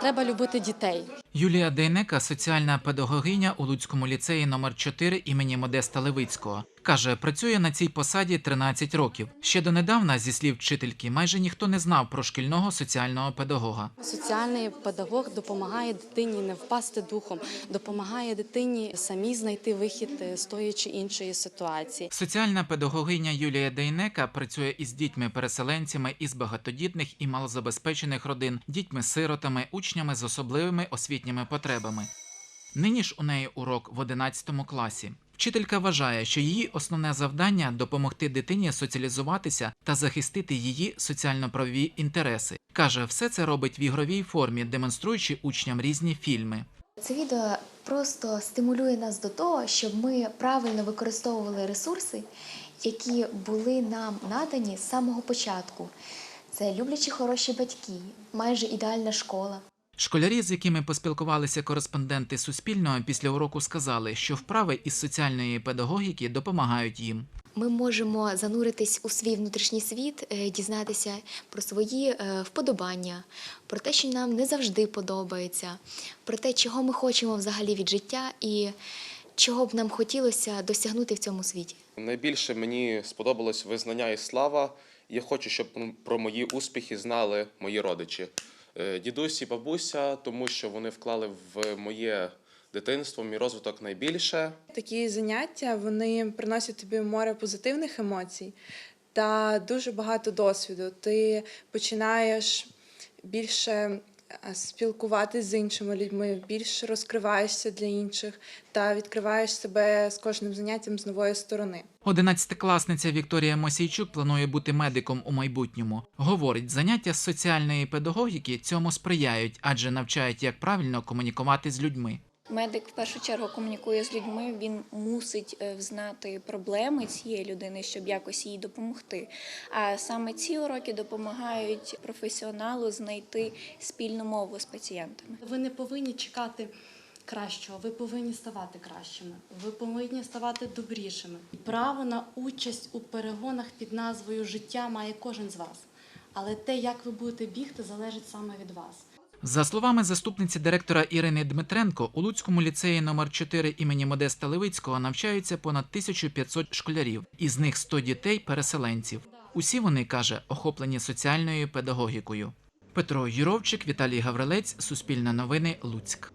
Треба любити дітей. Юлія Дейнека, соціальна педагогиня у Луцькому ліцеї номер 4 імені Модеста Левицького. Каже, працює на цій посаді 13 років. Ще донедавна, зі слів вчительки, майже ніхто не знав про шкільного соціального педагога. Соціальний педагог допомагає дитині не впасти духом, допомагає дитині самій знайти вихід е, з тої чи іншої ситуації. Соціальна педагогиня Юлія Дейнека працює із дітьми-переселенцями із багатодітних і малозабезпечених родин, дітьми-сиротами, учнями з особливими освітніми потребами. Нині ж у неї урок в 11 класі. Вчителька вважає, що її основне завдання допомогти дитині соціалізуватися та захистити її соціально-правові інтереси. Каже, все це робить в ігровій формі, демонструючи учням різні фільми. Це відео просто стимулює нас до того, щоб ми правильно використовували ресурси, які були нам надані з самого початку. Це люблячі хороші батьки, майже ідеальна школа. Школярі, з якими поспілкувалися кореспонденти Суспільного, після уроку сказали, що вправи із соціальної педагогіки допомагають їм. Ми можемо зануритись у свій внутрішній світ, е, дізнатися про свої е, вподобання, про те, що нам не завжди подобається, про те, чого ми хочемо взагалі від життя і чого б нам хотілося досягнути в цьому світі. Найбільше мені сподобалось визнання і слава. Я хочу, щоб про мої успіхи знали мої родичі. Е, Дідусь і бабуся, тому що вони вклали в моє дитинство, мій розвиток найбільше. Такі заняття вони приносять тобі море позитивних емоцій та дуже багато досвіду. Ти починаєш більше спілкуватися з іншими людьми, більше розкриваєшся для інших та відкриваєш себе з кожним заняттям з нової сторони. Одинадцятикласниця Вікторія Мосійчук планує бути медиком у майбутньому. Говорить, заняття з соціальної педагогіки цьому сприяють, адже навчають, як правильно комунікувати з людьми. Медик в першу чергу комунікує з людьми. Він мусить е, взнати проблеми цієї людини, щоб якось їй допомогти. А саме ці уроки допомагають професіоналу знайти спільну мову з пацієнтами. Ви не повинні чекати кращого, ви повинні ставати кращими, ви повинні ставати добрішими. Право на участь у перегонах під назвою Життя має кожен з вас. Але те, як ви будете бігти, залежить саме від вас. За словами заступниці директора Ірини Дмитренко, у Луцькому ліцеї номер 4 імені Модеста Левицького навчаються понад 1500 школярів, із них 100 дітей-переселенців. Усі вони каже, охоплені соціальною педагогікою. Петро Юровчик, Віталій Гаврилець, Суспільне новини, Луцьк.